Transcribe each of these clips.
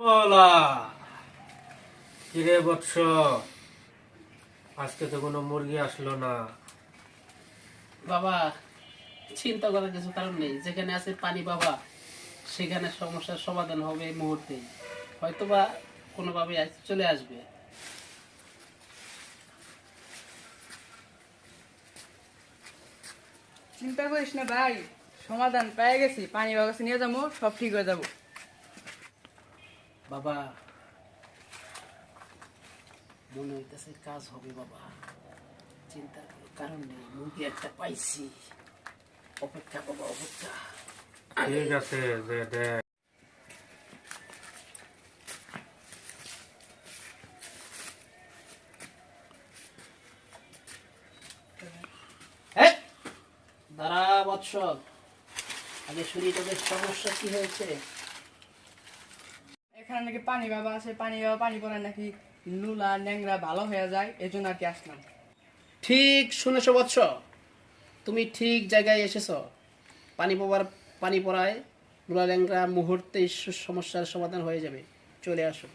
বলা। কিরে বৎস? আজকে তো কোনো মুরগি আসলো না। বাবা চিন্তা করার কিছু কারণ নেই। যেখানে আছে পানি বাবা সেখানে সমস্যার সমাধান হবে এই মুহূর্তেই হয়তোবা কোনোভাবে চলে আসবে। চিন্তা করিস না ভাই সমাধান পেয়ে গেছি। পানি বাগাছে নিয়ে যাব সব ঠিক হয়ে যাব। বাবা মনে হইতেছে কাজ হবে বাবা। চিন্তার কোনো কারণ নেই মুরগি একটা পাইছি। অপেক্ষা বাবা অপেক্ষা। ঠিক আছে যে দেখ দাঁড়া বৎস। আগে তোদের সমস্যা কি হয়েছে? এখানে নাকি পানি বাবা আছে পানি বাবা পানি পরে নাকি লুলা ন্যাংরা ভালো হয়ে যায় এই জন্য আর কি আসলাম। ঠিক শুনেছো বৎস? তুমি ঠিক জায়গায় এসেছ। পানি পড়ার পানি পড়ায় লুলা ল্যাংরা মুহূর্তে সমস্যার সমাধান হয়ে যাবে। চলে আসো।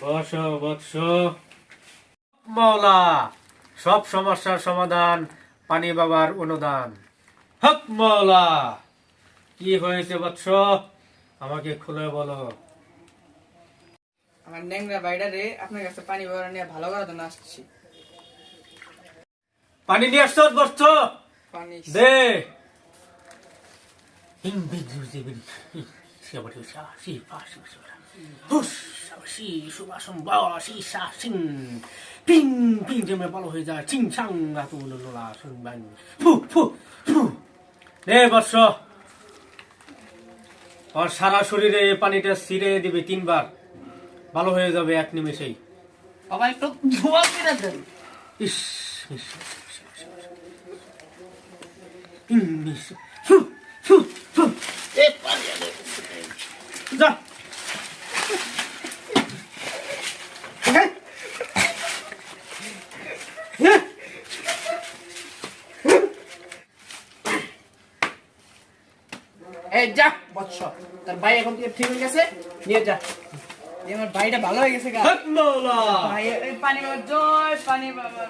বস বৎস মৌলা সব সমস্যার সমাধান পানি বাবার অনুদান। হক মৌলা কি হয়েছে বৎস? আমাকে খুলে বলো। আমার ন্যাংরা বাইরে রে আপনার কাছে পানি বাবা নিয়ে ভালো করার জন্য আসছি পানি নিয়ে আসছো বৎস? পানি। দে। হিং বিং জু জি বিং শিবরি সা শি ফা শি সুরা হুস শি সুবাসম বাওয়া শি সা সিং পিং পিং জমে ভালো হয়ে যায় চিং চাং গাতু লোলা সুং বাং ফু ফু ফু দে বৎস আর সারা শরীরে এই পানিটা দিবে তিনবার ভালো হয়ে যাবে এক নিমেষেই একটু ধোয়া ফিরে দেন ইস ইস ইস। যা এই যা বৎস। তার ভাই এখন থেকে ঠিক হয়ে গেছে? নিয়ে যা। আমার ভাইটা ভালো হয়ে গেছে গা। ভাই পানি জয় পানি বাবা